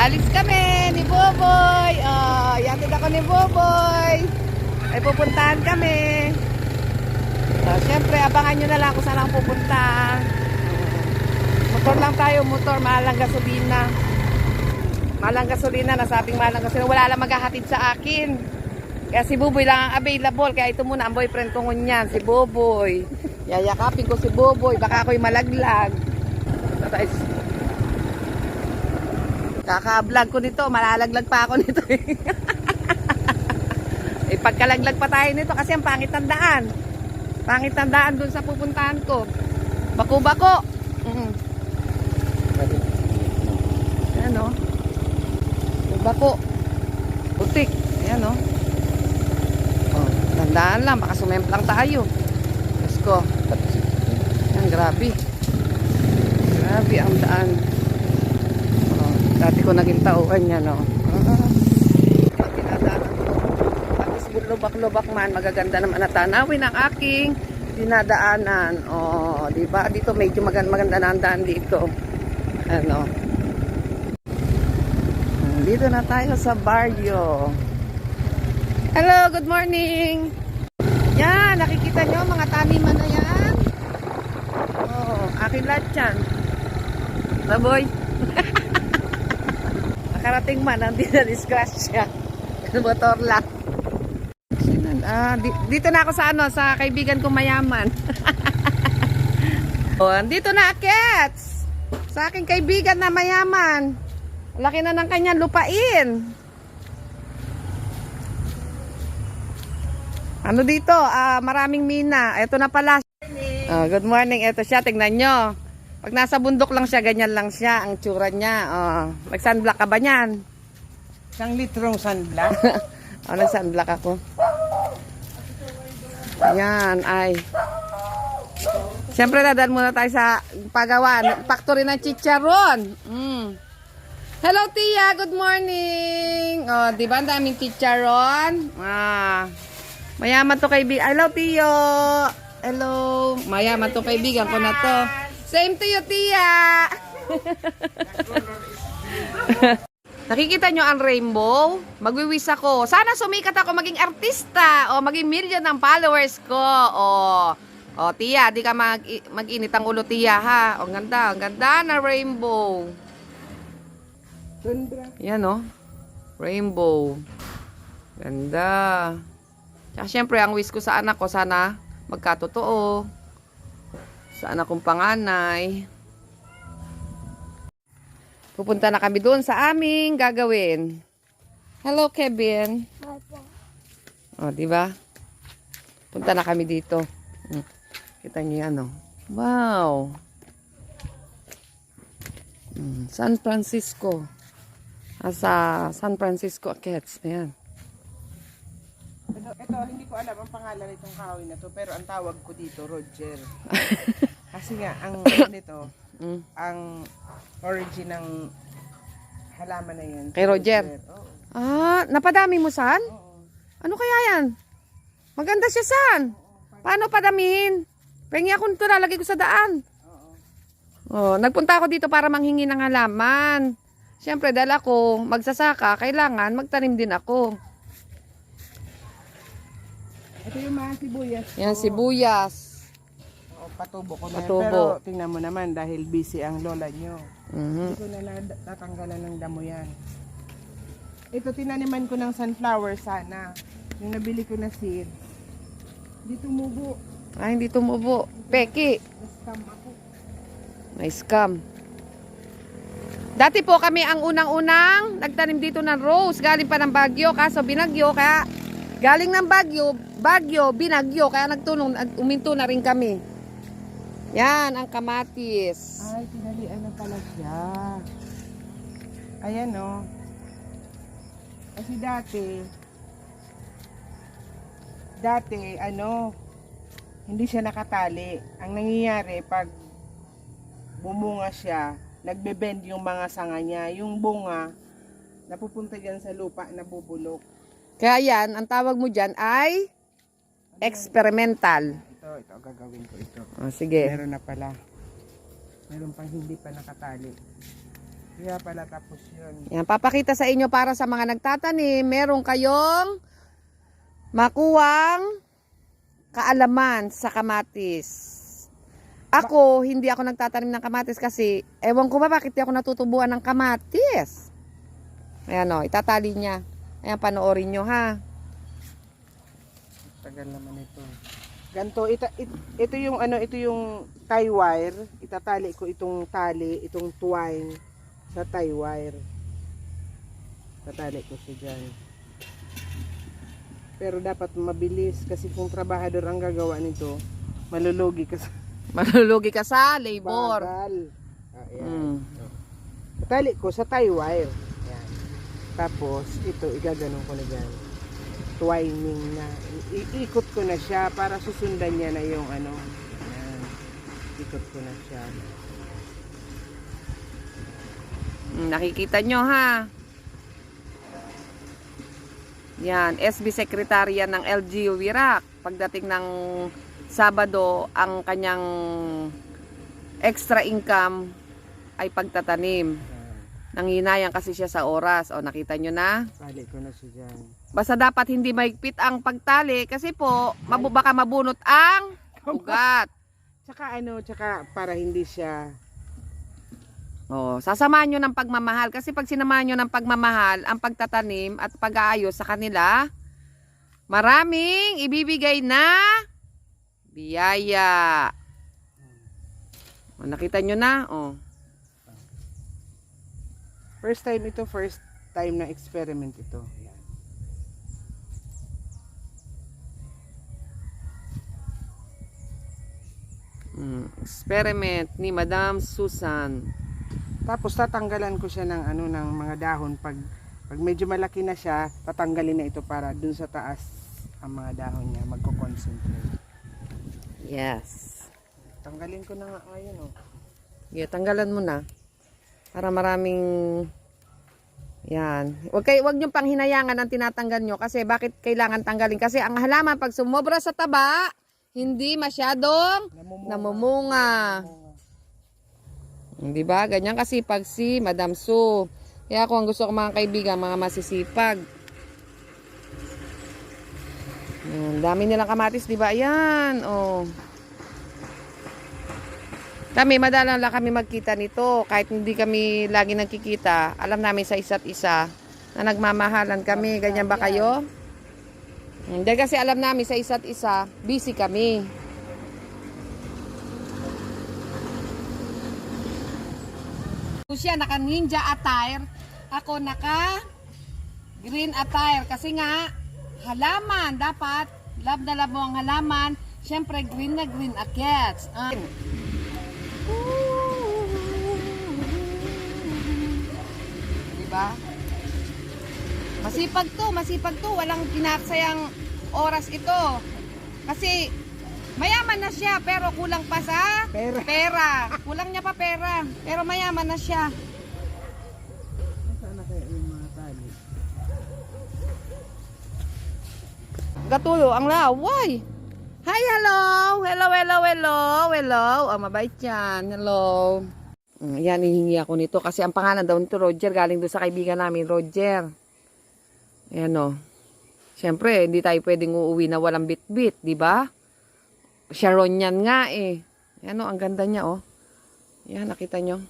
Alis kami ni Boboy. Oh, yatid ako ni Boboy. Ay pupuntahan kami. So, Siyempre, abangan nyo na lang kung saan ako pupunta. Motor lang tayo, motor. Mahal ang gasolina. Mahal ang gasolina. Nasabing mahal ang gasolina. Wala lang maghahatid sa akin. Kaya si Buboy lang ang available. Kaya ito muna ang boyfriend ko ngunyan, si Buboy. Yayakapin ko si Buboy. Baka ako'y malaglag. Tapos, Kaka-vlog ko nito, malalaglag pa ako nito. eh. eh pagkalaglag pa tayo nito kasi ang pangit ng daan. Pangit ng daan dun sa pupuntahan ko. Bako-bako. Mm. Ayan o. Bako. Putik. Ayan o. Oh, tandaan lang, baka sumemplang tayo. Diyos ko. Ayan, grabe. Grabe ang daan. Dati ko naging tauhan yan, no. Ah, pag dinadaanan ko, tapos lubak-lubak man, magaganda naman na tanawin ang aking dinadaanan. Oh, di ba? Dito medyo maganda, maganda na ang daan dito. Ano? Dito na tayo sa barrio. Hello, good morning. Yan, nakikita nyo mga taniman na yan. Oh, akin lahat yan. Baboy. Nakarating man, hindi na disgrasya. Motor lang. Ah, di- dito na ako sa ano, sa kaibigan ko mayaman. oh, dito na, Kets. Sa aking kaibigan na mayaman. Laki na ng kanyang lupain. Ano dito? Ah, maraming mina. Ito na pala. Oh, good morning. Ito siya, tingnan nyo. Pag nasa bundok lang siya, ganyan lang siya. Ang tsura niya. Oh, nag-sunblock ka ba niyan? Isang litrong sunblock. oh, nag-sunblock ako. Yan, ay. Siyempre, dadaan muna tayo sa paggawa. Factory ng chicharon. Mm. Hello, Tia. Good morning. Oh, di ba ang daming chicharon? Ah. Mayaman to kaibigan. Hello, Tio. Hello. Mayaman to kaibigan ko na to. Same to you, Tia. Nakikita nyo ang rainbow? Magwiwis ako. Sana sumikat ako maging artista o maging million ang followers ko. O, o Tia, di ka mag, mag-init ang ulo, Tia, ha? Ang ganda, ang ganda na rainbow. Tundra. Yan, o. Rainbow. Ganda. Tsaka syempre, ang wish ko sa anak ko, sana magkatotoo. Sa anak kong panganay. Pupunta na kami doon sa aming gagawin. Hello, Kevin. O, di ba? Punta na kami dito. Hmm. Kita niyo yan, oh. Wow. Hmm, San Francisco. Asa San Francisco Cats. Ayan. Hindi ko alam ang pangalan nitong kahoy na to, pero ang tawag ko dito, Roger. Kasi nga, ang ano nito, Mm. ang origin ng halaman na yun. Kay Roger? Oo. Ah, napadami mo san? Oo. Ano kaya yan? Maganda siya san? Paano padamihin? Pengi ako nito lalagay ko sa daan. Oh, nagpunta ako dito para manghingi ng halaman. Siyempre, dahil ako magsasaka, kailangan magtanim din ako. Ito yung mga sibuyas. Yan, sibuyas. Oo, patubo ko na. Patubo. Pero tingnan mo naman, dahil busy ang lola nyo. Mhm. Hindi ko na natatanggalan ng damo yan. Ito, tinaniman ko ng sunflower sana. Yung nabili ko na seeds. Hindi tumubo. Ay, hindi tumubo. Peki. Na-scam ako. May scam. Dati po kami ang unang-unang nagtanim dito ng rose. Galing pa ng Bagyo. Kaso binagyo. Kaya galing ng Bagyo, Bagyo, binagyo. Kaya nagtunong, nag- uminto na rin kami. Yan, ang kamatis. Ay, tinalian na pala siya. Ayan o. Kasi dati, dati, ano, hindi siya nakatali. Ang nangyayari, pag bumunga siya, nagbe-bend yung mga sanga niya. Yung bunga, napupunta dyan sa lupa, nabubulok. Kaya yan, ang tawag mo dyan ay experimental. Ito, ito, gagawin ko ito. Oh, sige. Meron na pala. Meron pang hindi pa nakatali. Kaya pala tapos yun. Yan, papakita sa inyo para sa mga nagtatanim, meron kayong makuwang kaalaman sa kamatis. Ako, hindi ako nagtatanim ng kamatis kasi ewan ko ba bakit di ako natutubuan ng kamatis. Ayan o, itatali niya. Ayan, panoorin nyo ha. Tagal naman ito. Ganto, ito, ito yung ano, ito yung tie wire. Itatali ko itong tali, itong twine sa tie wire. Tatali ko siya dyan. Pero dapat mabilis kasi kung trabahador ang gagawa nito, malulugi ka sa Malulugi ka sa labor. bagal. Ah, ayan. Mm. Tatali ko sa tie wire. Ayan. Tapos, ito, igaganon ko na dyan. Twining na. Iikot ko na siya para susundan niya na yung ano. Ayan. Ikot ko na siya. Mm, Nakikita nyo ha. Yan, SB Secretary yan ng LGU Wirac. Pagdating ng Sabado, ang kanyang extra income ay pagtatanim. Ayan. Nanginayang kasi siya sa oras. O, nakita nyo na? Tali ko na siya dyan. Basta dapat hindi maigpit ang pagtali kasi po, mabu baka mabunot ang ugat. Tsaka ano, tsaka para hindi siya Oh, sasamahan nyo ng pagmamahal kasi pag sinamahan nyo ng pagmamahal, ang pagtatanim at pag-aayos sa kanila, maraming ibibigay na biyaya. Oh, nakita nyo na? Oh. First time ito, first time na experiment ito. Ayan. Mm, experiment ni Madam Susan. Tapos tatanggalan ko siya ng ano ng mga dahon pag pag medyo malaki na siya, tatanggalin na ito para dun sa taas ang mga dahon niya magko-concentrate. Yes. Tanggalin ko na nga ayun oh. Yeah, tanggalan mo na. Para maraming yan. Wag kay wag niyo pang hinayangan ang tinatanggal nyo kasi bakit kailangan tanggalin? Kasi ang halaman pag sumobra sa taba, hindi masyadong Namumunga. namumunga. Hindi ba? Ganyan kasi pag si Madam Su. Kaya ako ang gusto ko mga kaibigan, mga masisipag. Yan, dami nilang kamatis, di ba? Ayan, oh. Kami, madalang lang kami magkita nito. Kahit hindi kami lagi nagkikita, alam namin sa isa't isa na nagmamahalan kami. Ganyan ba kayo? Hindi kasi alam namin sa isa't isa, busy kami. siya naka ninja attire, ako naka green attire kasi nga halaman dapat love na love mo ang halaman, syempre green na green agets. Ah. Diba? Masipag to, masipag to, walang kinaksayang oras ito. Kasi mayaman na siya pero kulang pa sa Pera. pera. Kulang niya pa pera. Pero mayaman na siya. Saan na kaya yung mga tali? Gatulo ang laway. Hi, hello. Hello, hello, hello. Hello. Oh, mabait yan. Hello. Mm, Yan, hihingi ako nito kasi ang pangalan daw nito Roger galing doon sa kaibigan namin, Roger. Ayan o. Siyempre, hindi tayo pwedeng uuwi na walang bit-bit, di ba? Sharon yan nga eh. Ayan o, ang ganda niya oh. Yan, nakita nyo.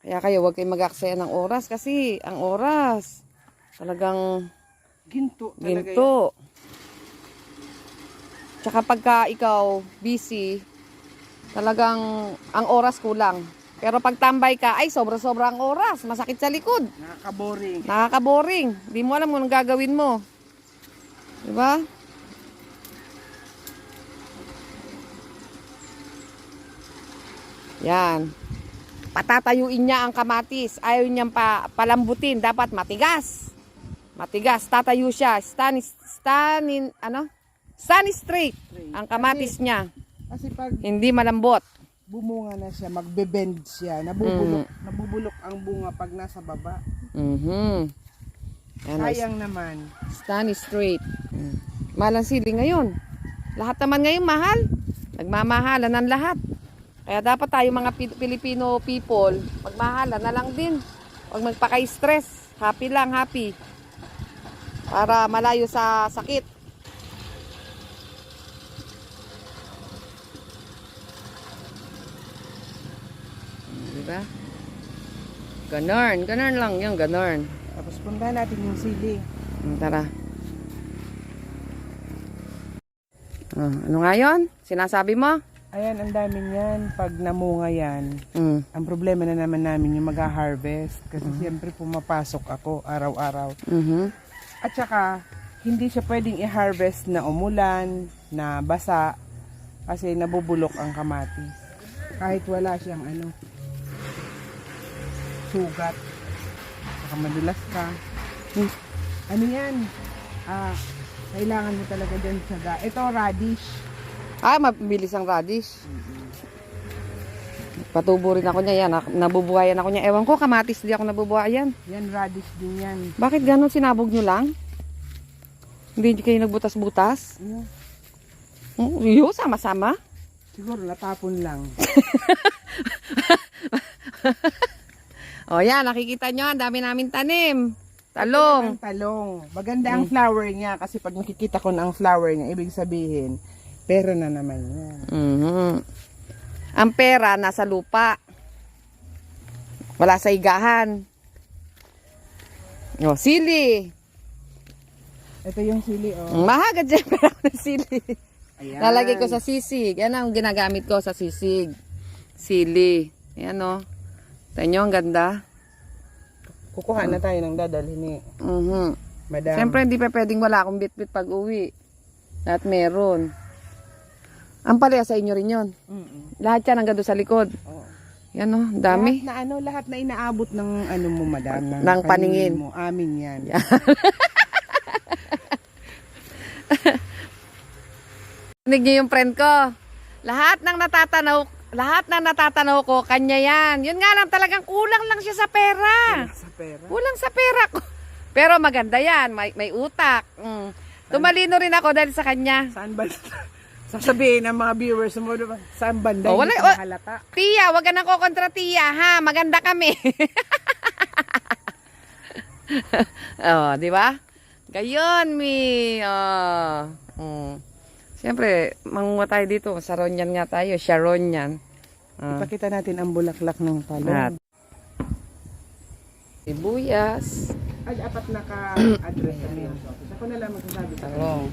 Kaya kayo, huwag kayong mag-aksaya ng oras kasi ang oras talagang Ginto talaga yan. Ginto. Tsaka pagka ikaw busy, talagang ang oras kulang. Pero pag tambay ka, ay sobra-sobra ang oras. Masakit sa likod. Nakaka-boring. Nakaka-boring. Di mo alam kung anong gagawin mo. Di ba? Yan. Patatayuin niya ang kamatis. Ayaw niyang pa, palambutin. Dapat matigas. Matigas. Tatayo siya. Stand, stand in, ano? Stand straight. Ang kamatis niya. Kasi pag Hindi malambot. bumunga na siya, magbe-bend siya. Nabubulok, nabubulok ang bunga pag nasa baba. Mhm. Yan, Sayang naman. Stand straight. Mm. Mahal ang sili ngayon. Lahat naman ngayon mahal. Nagmamahalan ng lahat. Kaya dapat tayo mga Pi- Filipino people, magmahala na lang din. Huwag magpaka-stress. Happy lang, happy. Para malayo sa sakit. Diba? Ganon, ganon lang yung ganon. Tapos puntahan natin yung sili. Mm, Tara. Oh, ano nga yun? Sinasabi mo? Ayan, ang dami niyan. Pag namunga yan, Mm. ang problema na naman namin yung mag-harvest. Kasi siyempre pumapasok ako araw-araw. Mhm. At saka, hindi siya pwedeng i-harvest na umulan, na basa, kasi nabubulok ang kamatis. Kahit wala siyang ano, sugat. Saka madulas ka. Hmm, Ano yan? Ah, kailangan mo talaga dyan sa Ito, radish. Ah, mabilis ang radish. Patubo rin ako niya yan. Nabubuhayan ako niya. Ewan ko, kamatis di ako nabubuhayan. Yan, radish din yan. Bakit ganun sinabog nyo lang? Hindi kayo nagbutas-butas? Ano? Oh, Iyo, sama-sama. Siguro natapon lang. O yan, nakikita nyo, ang dami namin tanim. Talong. Ang talong. Maganda ang flower niya kasi pag nakikita ko na ang flower niya, ibig sabihin, pera na naman yan. Mhm. Ang pera nasa lupa. Wala sa igahan. O, sili. Ito yung sili, oh. Mahagad dyan pera ako ng sili. Ayan. Lalagay ko sa sisig. Yan ang ginagamit ko sa sisig. Sili. Yan o. Tanyo, ang ganda. Kukuha na tayo ng dadalhin ni Mhm. Madam. Siyempre, hindi pa pwedeng wala akong bit-bit pag uwi. Lahat meron. Ang palaya sa inyo rin yun. Mm-mm. Lahat yan hanggang doon sa likod. Oo. Yan o, dami. Lahat na ano, lahat na inaabot ng ano mo, madam. Ng paningin. mo. Amin yan. Rinig niyo yung friend ko. Lahat ng natatanaw, lahat ng natatanaw ko, kanya yan. Yun nga lang talagang kulang lang siya sa pera. Sa pera. Kulang sa pera ko. Pero maganda yan, may, may utak. Mm. Tumalino rin ako dahil sa kanya. Saan ba? Sasabihin ng mga viewers mo, diba? saan banda? Oh, wala- wa- mahalata. Tia, wag ka nang kukontra tiya, ha? Maganda kami. oh, di ba? Gayon, mi. Oh. Mm. Siyempre, mangunga tayo dito. Saronian nga tayo. Sharonian. Oh. Ipakita natin ang bulaklak ng At. talong. Sibuyas. Ay, apat na yun. Ako na lang magsasabi sa Talong.